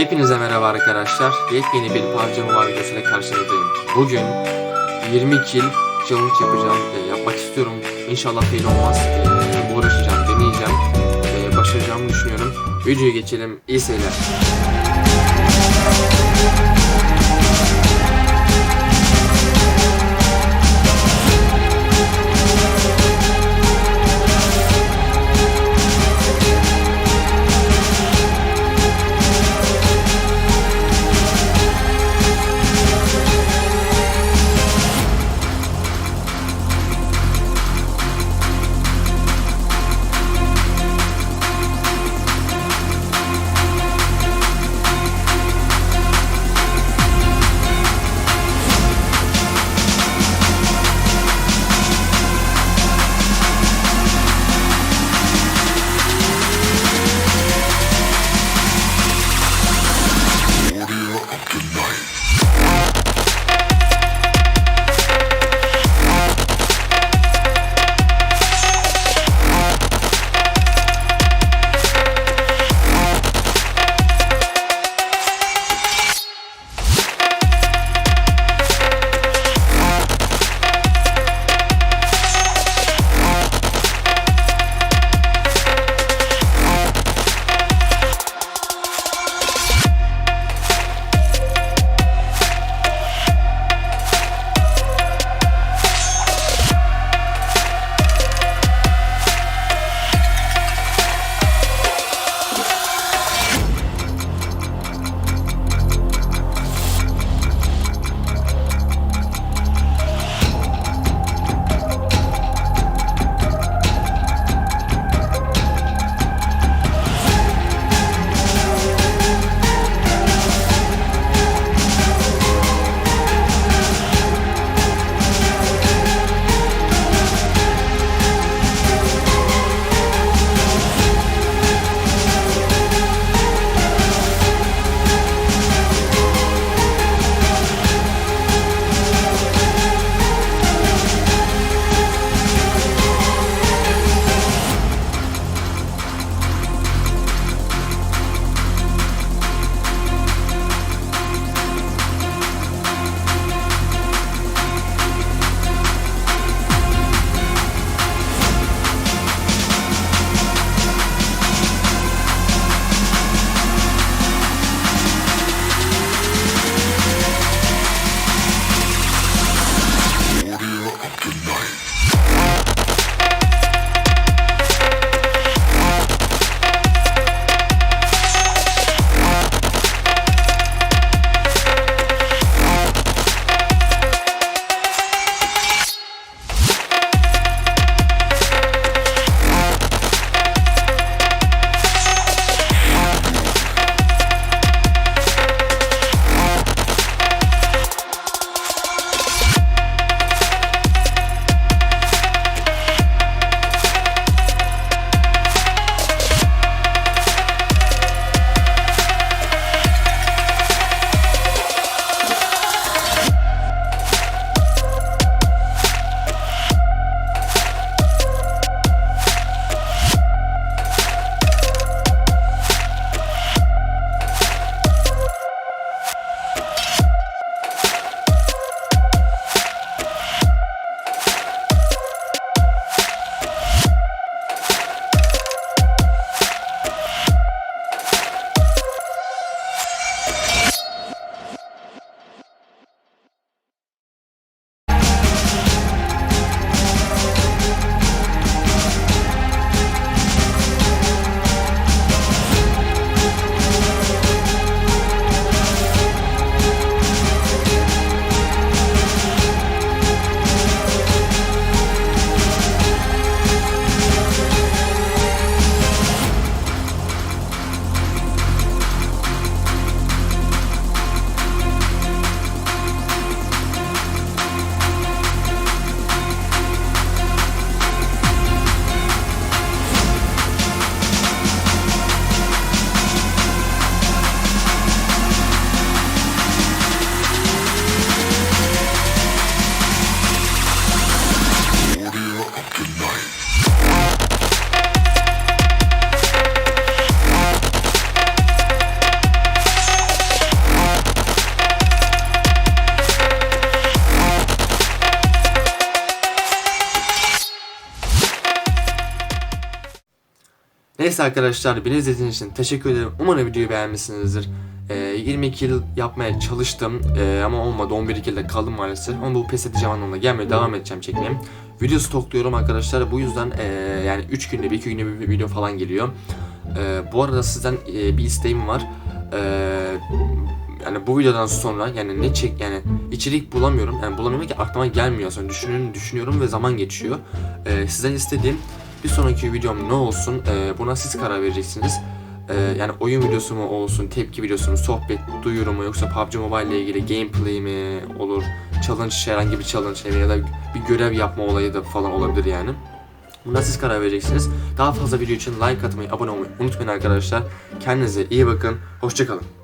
Hepinize merhaba arkadaşlar. Yepyeni bir parça var videosuyla karşınızdayım. Bugün 20 kill challenge yapacağım. E, yapmak istiyorum. İnşallah fail olmaz. E, uğraşacağım, deneyeceğim. E, başaracağımı düşünüyorum. Videoya geçelim. İyi seyirler. Neyse arkadaşlar beni izlediğiniz için teşekkür ederim. Umarım videoyu beğenmişsinizdir. Ee, 20 kill yapmaya çalıştım ee, ama olmadı 11 kilde kaldım maalesef ama bu pes edeceğim anlamına gelmeye devam edeceğim çekmeye. Video stokluyorum arkadaşlar bu yüzden ee, yani 3 günde bir 2 günde bir video falan geliyor. Ee, bu arada sizden ee, bir isteğim var. Ee, yani bu videodan sonra yani ne çek yani içerik bulamıyorum yani bulamıyorum ki aklıma gelmiyor sonra düşünüyorum, düşünüyorum ve zaman geçiyor. Ee, sizden istediğim bir sonraki videom ne olsun ee, buna siz karar vereceksiniz. Ee, yani oyun videosu mu olsun, tepki videosu mu, sohbet, duyuru mu yoksa PUBG Mobile ile ilgili gameplay mi olur, challenge, herhangi bir challenge ya da bir görev yapma olayı da falan olabilir yani. Buna siz karar vereceksiniz. Daha fazla video için like atmayı, abone olmayı unutmayın arkadaşlar. Kendinize iyi bakın. Hoşçakalın.